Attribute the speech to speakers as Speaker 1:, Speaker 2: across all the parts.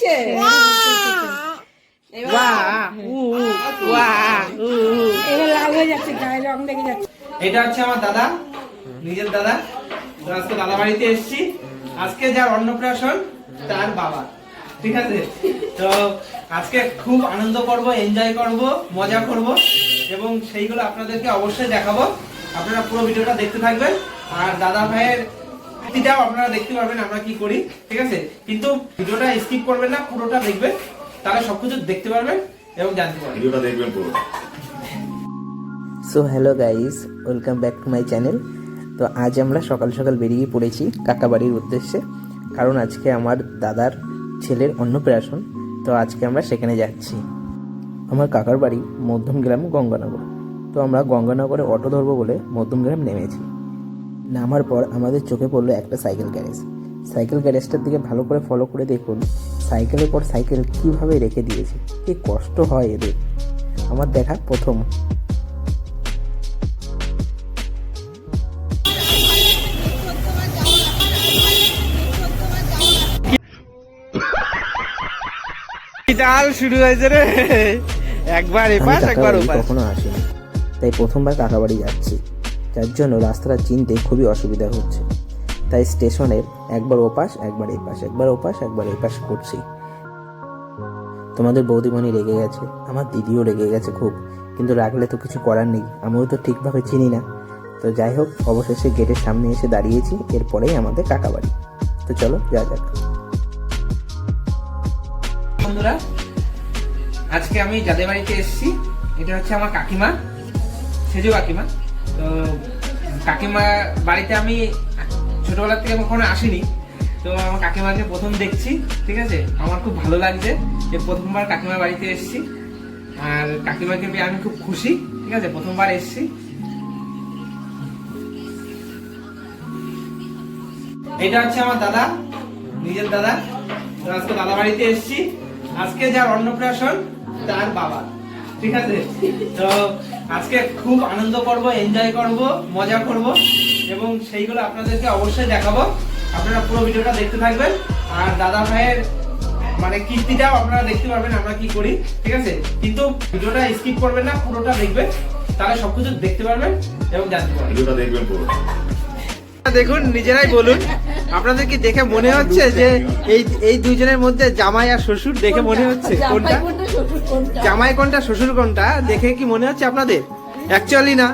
Speaker 1: হচ্ছে এবার লাল হয়ে যাচ্ছে গায়ে রং লেগে যাচ্ছে
Speaker 2: এটা হচ্ছে আমার দাদা নিজের দাদা। তো আজকে দাদা বাড়িতে এসেছি। আজকে যার অন্নপ্রাশন তার বাবা। ঠিক আছে? তো আজকে খুব আনন্দ করব এনজয় করব মজা করব এবং সেইগুলো আপনাদেরকে অবশ্যই দেখাবো। আপনারা পুরো ভিডিওটা দেখতে থাকবেন। আর দাদা ভাইয়ের প্রতিটাও আপনারা দেখতে পারবেন আমরা কি করি ঠিক আছে? কিন্তু ভিডিওটা স্কিপ করবেন না পুরোটা দেখবেন তাহলে সবকিছু দেখতে পারবেন এবং জানতে পারবেন।
Speaker 3: ভিডিওটা দেখবেন পুরো।
Speaker 4: So hello guys welcome back to my channel তো আজ আমরা সকাল সকাল বেরিয়ে পড়েছি কাকাবাড়ির উদ্দেশ্যে কারণ আজকে আমার দাদার ছেলের অন্নপ্রাশন। তো আজকে আমরা সেখানে যাচ্ছি। আমার কাকার বাড়ি মধ্যমগ্রাম গঙ্গানগর। তো আমরা গঙ্গানগরে অটো ধরবো বলে মধ্যমগ্রাম নেমেছি। নামার পর আমাদের চোখে পড়ল একটা সাইকেল গ্যারেজ। সাইকেল গ্যারেজটার দিকে ভালো করে ফলো করে দেখুন সাইকেলের পর সাইকেল কীভাবে রেখে দিয়েছে কি কষ্ট হয় এদের। আমার দেখা প্রথম।
Speaker 2: ডাল শুরু হয়েছে রে? একবার এপাশ একবার ওপাশ।
Speaker 4: কখনো আসিনি। তাই প্রথমবার কাকাবাড়ি যাচ্ছি। যার জন্য রাস্তাটা চিনতে খুবই অসুবিধা হচ্ছে। তাই স্টেশনের একবার ওপাশ, একবার এপাশ একবার ওপাশ, একবার এপাশ করছি। তোমাদের বৌদিমণি রেগে গেছে, আমার দিদিও রেগে গেছে খুব, কিন্তু রাখলে তো কিছু করার নেই, আমিও তো ঠিকভাবে চিনি না। তো যাই হোক, অবশেষে গেটের সামনে এসে দাঁড়িয়েছি, এরপরেই আমাদের কাকাবাড়ি তো চলো যা যাক।
Speaker 2: বন্ধুরা, আজকে আমি যাদের বাড়িতে এসেছি, এটা হচ্ছে আমার কাকিমা, সেজো কাকিমা। তো কাকিমা বাড়িতে আমি ছোটবেলা থেকে কখনো আসিনি। তো আমার কাকিমাকে প্রথম দেখছি, ঠিক আছে? আমার খুব ভালো লাগছে যে প্রথমবার কাকিমার বাড়িতে এসেছি। আর কাকিমাকে পেয়ে আমি খুব খুশি, ঠিক আছে? প্রথমবার এসেছি। এটা হচ্ছে আমার দাদা, নিজের দাদা। আজকে দাদা বাড়িতে এসেছি। আজকে যার অন্নপ্রাশন, তার বাবা। ঠিক আছে? তো আজকে খুব আনন্দ করব এনজয় করব মজা করব এবং সেইগুলো আপনাদেরকে অবশ্যই দেখাবো। আপনারা পুরো ভিডিওটা দেখতে থাকবেন। আর দাদা ভাইয়ের মানে কীর্তিটাও আপনারা দেখতে পারবেন আমরা কি করি ঠিক আছে? কিন্তু ভিডিওটা স্কিপ করবেন না পুরোটা দেখবেন। তাহলে সবকিছু দেখতে পারবেন এবং জানতে পারবেন।
Speaker 3: ভিডিওটা দেখবেন পুরো
Speaker 2: দেখুন নিজেরাই বলুন। আপনাদের কি দেখে মনে হচ্ছে যে এই এই দুইজনের মধ্যে জামাই আর শ্বশুর দেখে মনে হচ্ছে কোনটা?
Speaker 1: জামাই কোনটা, শ্বশুর কোনটা?
Speaker 2: দেখে কি মনে হচ্ছে আপনাদের? অ্যাকচুয়ালি না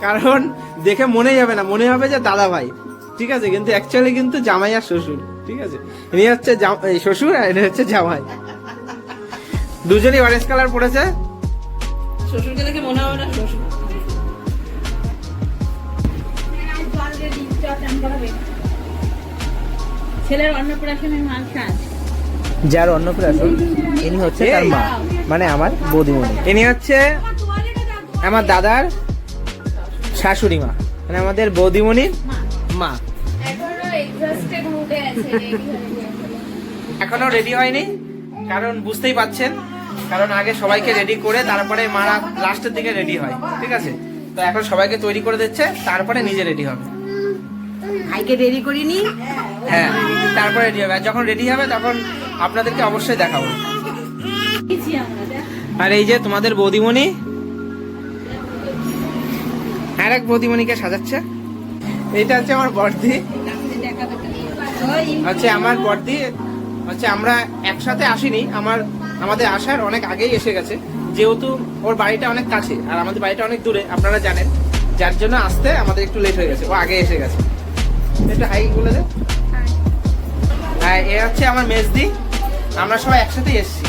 Speaker 2: কারণ দেখে মনে যাবে না মনে হবে যে দাদা ভাই ঠিক আছে কিন্তু অ্যাকচুয়ালি কিন্তু জামাই আর শ্বশুর। ঠিক আছে? ইনি হচ্ছে জাম- এই শ্বশুর আর ইনি হচ্ছে জামাই। দুজনই অরেঞ্জ কালার পড়েছে?
Speaker 1: শ্বশুরকে দেখে মনে হবে না শ্বশুর। ছেলের অন্নপ্রাশনের মাল
Speaker 4: যার অন্নপ্রাশন ইনি হচ্ছে তার মা মানে আমার বৌদিমণি।
Speaker 2: ইনি হচ্ছে আমার দাদার শাশুড়ি মা মানে আমাদের বৌদিমণির মা। এখনও রেডি হয়নি কারণ বুঝতেই পাচ্ছেন কারণ আগে সবাইকে রেডি করে তারপরে মারা লাস্টের দিকে রেডি হয় ঠিক আছে? তো এখন সবাইকে তৈরি করে দিচ্ছে তারপরে নিজে রেডি হবে।
Speaker 1: ভাইকে দেরি করিনি
Speaker 2: হ্যাঁ তারপরে রেডি হবে আর যখন রেডি হবে, তখন আপনাদেরকে অবশ্যই দেখাবো। আর এই যে তোমাদের বৌদিমণি। আর এক বৌদিমণিকে সাজাচ্ছে। এইটা হচ্ছে আমার বর্দি। হচ্ছে আমার বর্দি। হচ্ছে আমরা একসাথে আসিনি। আমার, আমাদের আসার অনেক আগেই এসে গেছে। যেহেতু ওর বাড়িটা অনেক কাছে, আর আমাদের বাড়িটা অনেক দূরে, আপনারা জানেন। যার জন্য আসতে আমাদের একটু লেট হয়ে গেছে। ও আগে এসে গেছে। একটু হাই বলে দে। হ্যাঁ এ হচ্ছে আমার মেজদি। আমরা সবাই একসাথেই এসেছি।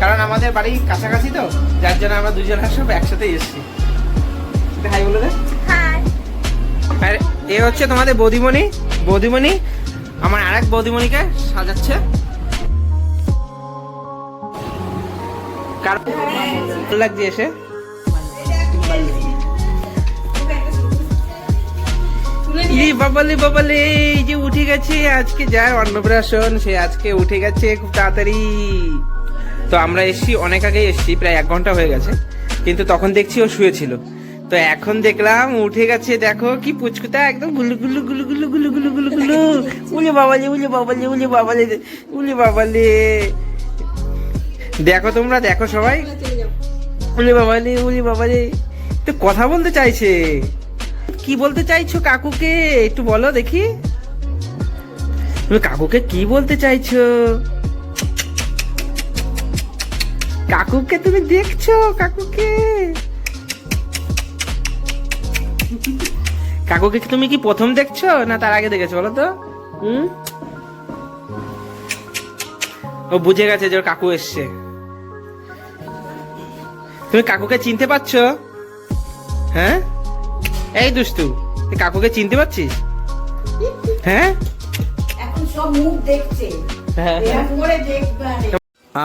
Speaker 2: কারণ আমাদের বাড়ি কাছাকাছি তো যার জন্য আমরা দুজন সব একসাথেই এসেছি। হাই বলে দে। আর এ হচ্ছে তোমাদের বৌদিমণি। বৌদিমণি আমার আরেক বৌদিমণিকে সাজাচ্ছে। কার লাগছে এসে? ই বাবালি বাবালি এই যে উঠে গেছে আজকে যায় অন্নপ্রাশন সে আজকে উঠে গেছে খুব তাড়াতাড়ি। তো আমরা এসছি অনেক আগে এসছি প্রায় এক ঘণ্টা হয়ে গেছে কিন্তু তখন দেখছি ও শুয়েছিল। তো এখন দেখলাম উঠে গেছে দেখো কি পুচকুটা একদম গুলু গুলু গুলু গুলু গুলু গুলু গুলু গুলু। উলি বাবালে উলি বাবালে উলি বাবালে উলি বাবালে। দেখো তোমরা দেখো সবাই। উলি বাবালে উলি বাবালে। তো কথা বলতে চাইছে। কি বলতে চাইছো কাকুকে? একটু বলো দেখি। তুমি কাকুকে কি বলতে চাইছো? কাকুকে তুমি দেখছ? কাকুকে? কাকুকে তুমি কি প্রথম দেখছ? না তার আগে দেখেছ, বলো তো। হুম? ও বুঝে গেছে যে কাকু এসছে। তুমি কাকুকে চিনতে পারছ? হ্যাঁ? এই দুষ্টু তুই কাকুকে চিনতে পারছিস? হ্যাঁ?
Speaker 1: এখন সব মুখ দেখছে।
Speaker 2: হ্যাঁ।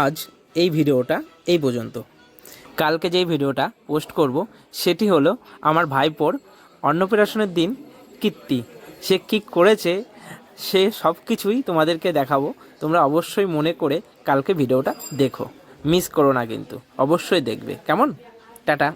Speaker 4: আজ এই ভিডিওটা এই পর্যন্ত। কালকে যেই ভিডিওটা পোস্ট করব সেটি হলো আমার ভাইপোর অন্নপ্রাশনের দিন কীর্তি। সে কী করেছে সে সব কিছুই তোমাদেরকে দেখাবো। তোমরা অবশ্যই মনে করে কালকে ভিডিওটা দেখো। মিস করো না কিন্তু অবশ্যই দেখবে। কেমন? টাটা।